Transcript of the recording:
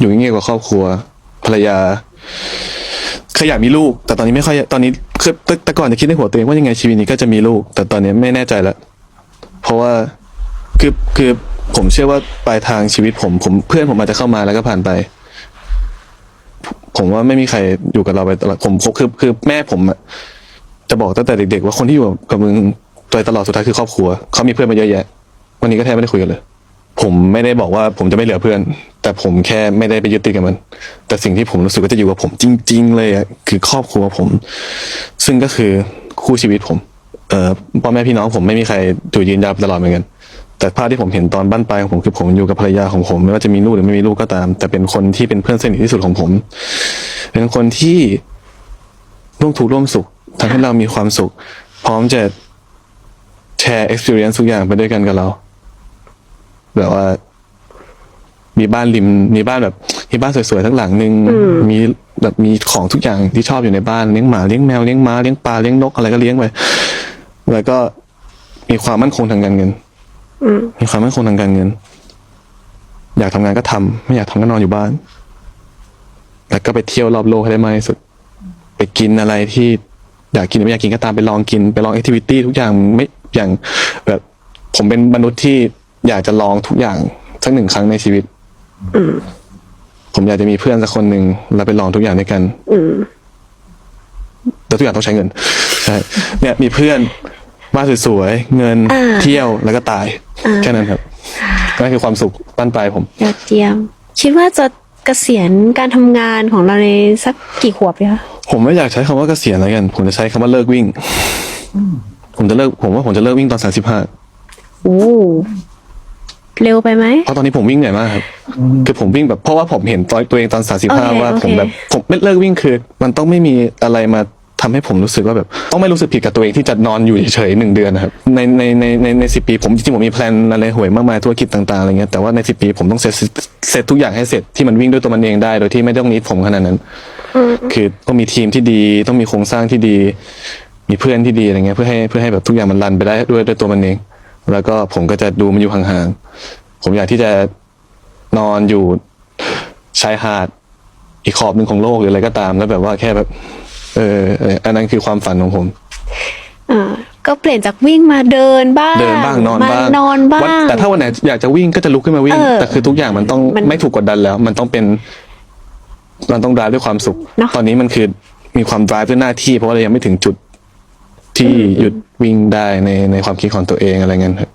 อยู่เงียบกับครอบครัว ภรรยาเคยอยากมีลูก แต่ตอนนี้ไม่ค่อยตอนนี้คือแต่ก่อนจะคิดในหัวตัวเองว่ายังไงชีวิตนี้ก็จะมีลูก แต่ตอนนี้ไม่แน่ใจแล้วเพราะว่าคือคือผมเชื่อว่าปลายทางชีวิตผมผมเพื่อนผมอาจจะเข้ามาแล้วก็ผ่านไป ผมว่าไม่มีใครอยู่กับเราไปตลอดผมคือคือแม่ผมอะจะบอกตั้งแต่เด็กๆ ว่าคนที่อยู่กับมึงโดยตลอดสุดท้ายคือครอบครัวเขามีเพื่อนมาเยอะแยะ วันนี้ก็แทบไม่ได้คุยกันเลย ผมไม่ได้บอกว่าผมจะไม่เหลือเพื่อน แต่ผมแค่ไม่ได้ไปยึดติดกับมัน แต่สิ่งที่ผมรู้สึกว่าจะอยู่กับผมจริง ๆ เลยอะคือครอบครัวผม ซึ่งก็คือคู่ชีวิตผม เอ่อพ่อแม่พี่น้องผมไม่มีใครอยู่ยืนยาวตลอดเหมือนกัน แต่ภาพที่ผมเห็นตอนบ้านปลายของผมคือผมอยู่กับภรรยาของผม ไม่ว่าจะมีลูกหรือไม่มีลูกก็ตาม แต่เป็นคนที่เป็นเพื่อนสนิทที่สุดของผม เป็นคนที่ร่วมทุกข์ร่วมสุขทำให้เรามีความสุข พร้อมจะแชร์ experience ทุกอย่างไปด้วยกันกับเรา แบบว่า มีบ้านริม มีบ้านแบบมีบ้านสวยๆทั้งหลังหนึ่งมีแบบมีของทุกอย่างที่ชอบอยู่ในบ้านเลี้ยงหมาเลี้ยงแมวเลี้ยงม้าเลี้ยงปลาเลี้ยงนกอะไรก็เลี้ยงไปแล้วก็มีความมั่นคงทางการเงินอืมมีความมั่นคงทางการเงิน อยากทำงานก็ทำไม่อยากทำก็นอนอยู่บ้าน แล้วก็ไปเที่ยวรอบโลกให้ได้มากที่สุด ไปกินอะไรที่อยากกินหรือไม่อยากกินก็ตามไปลองกิน ไปลองแอคทิวิตี้ทุกอย่างไม่อย่างแบบ ผมเป็นมนุษย์ที่ อยากจะลองทุกอย่างสักหนึ่งครั้งในชีวิต อืมผมอยากจะมีเพื่อนสักคนหนึ่งแล้วไปลองทุกอย่างด้วยกัน อืมแต่ทุกอย่างต้องใช้เงินใช่เนี่ยมีเพื่อนบ้านสวยๆเงินอ่าเที่ยวแล้วก็ตายอ่าแค่นั้นครับนั่นคือความสุขบ้านปลายผม ยอดเยี่ยมคิดว่าจะเกษียณการทำงานของเราในสักกี่ขวบดีคะผมไม่อยากใช้คำว่าเกษียณแล้วกัน ผมจะใช้คำว่าเลิกวิ่ง ผมจะเลิกผมว่าผมจะเลิกวิ่งตอนสามสิบห้าโอ้ เร็วไปไหม เพราะตอนนี้ผมวิ่งเหนื่อยมากครับคือผมวิ่งแบบเพราะว่าผมเห็นตัวตัวเองตอนสามสิบโอห้าเคว่าโอเคผมแบบผมไม่เลิกวิ่งคือ มันต้องไม่มีอะไรมาทำให้ผมรู้สึกว่าแบบ ต้องไม่รู้สึกผิดกับตัวเองที่จะนอนอยู่เฉยๆหนึ่งเดือนนะครับในในในในในสิบปีผมจริงๆผมมีแพลนอะไรห่วยมากมายธุรกิจต่างๆอะไรเงี้ยแต่ว่าในสิบปีผมต้องเสร็จเสร็จทุกอย่างให้เสร็จที่มันวิ่งด้วยตัวมันเองได้ โดยที่ไม่ต้องนิดผมขนาดนั้น คือต้องมีทีมที่ดีต้องมีโครงสร้างที่ดี มีเพื่อนที่ดีอะไรเงี้ยเพื่อให้เพื่อให้แบบทุกอย่างมันรันไปได้ด้วยด้วยตัวมันเอง แล้วก็ผมก็จะดูมันอยู่ห่างๆ ผมอยากที่จะนอนอยู่ชายหาดอีกขอบหนึ่งของโลกหรืออะไรก็ตาม แล้วแบบว่าแค่แบบ เออเอออันนั้นคือความฝันของผมอ่าก็เปลี่ยนจากวิ่งมาเดินบ้างเดินบ้างนอนมาบ้างนอนบ้าวันงแต่ถ้าวันไหนอยากจะวิ่งก็จะลุกขึ้นมาวิ่งเออแต่คือทุกอย่างมันต้องมันไม่ถูกกดดันแล้ว มันต้องเป็น มันต้องด i v e ด้วยความสุขเนอะตอนนี้มันคือมีความ drive ด้วยหน้าที่เพราะว่าเรายังไม่ถึงจุด ที่หยุดวิ่งได้ในในความคิดของตัวเองอะไรเงี้ยครับ